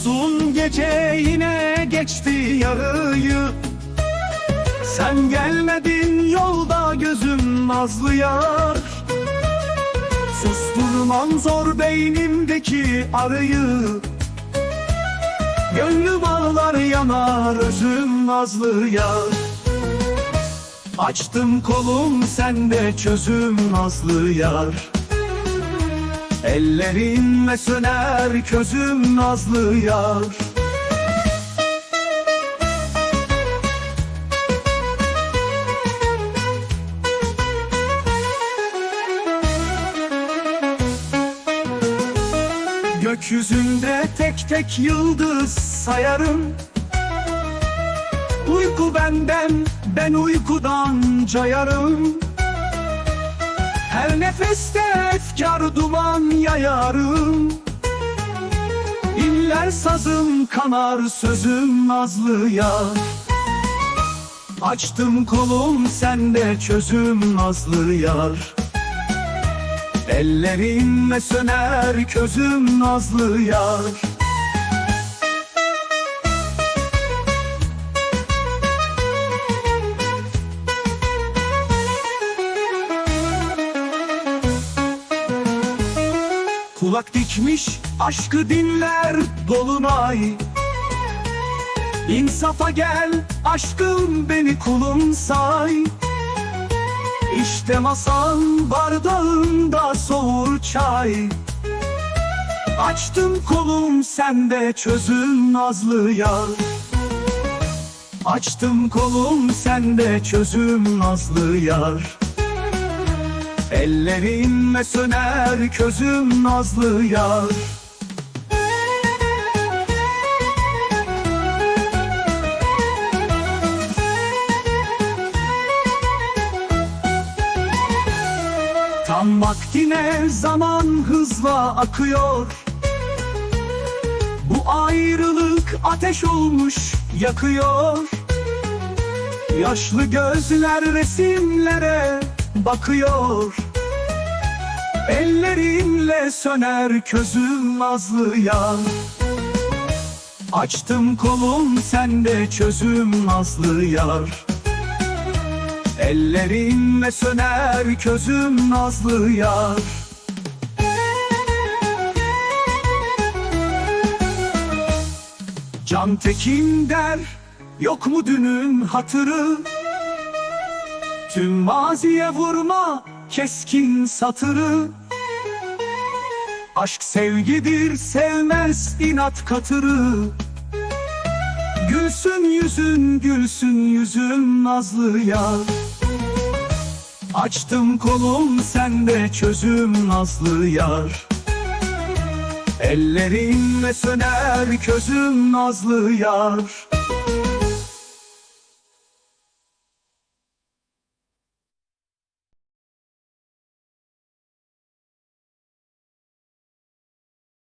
Uzun gece yine geçti yarıyı. Sen gelmedin yolda gözüm nazlı yar. Susturman zor beynimdeki arıyı. Gönlüm ağlar yanar özüm nazlı yar. Açtım kolum sende çözüm nazlı yar. Ellerinle söner közüm nazlı yar. Gökyüzünde tek tek yıldız sayarım. Uyku benden, ben uykudan cayarım Her nefeste efkar duman yayarım. İnler sazım kanar sözüm nazlı yar Açtım kolum sende çözüm nazlı yar. Ellerinle söner közüm nazlı yar Kulak dikmiş aşkı dinler dolunay. İnsafa gel aşkım beni kulun say. İşte masal bardağında soğur çay. Açtım kolum sende çözüm nazlı yar. Açtım kolum sende çözüm nazlı yar Ellerinle söner közüm nazlı yar. Tam vaktine zaman hızla akıyor. Bu ayrılık ateş olmuş yakıyor. Yaşlı gözler resimlere bakıyor. Ellerinle söner közüm nazlı yar Açtım kolum sende çözüm nazlı yar Ellerinle söner közüm nazlı yar Can Tekin der yok mu dünün hatırı Tüm maziye vurma keskin satırı. Aşk sevgidir sevmez inat katırı. Gülsün yüzün gülsün yüzüm nazlı yar Açtım kolum sende çözüm nazlı yar. Ellerinle söner közüm nazlı yar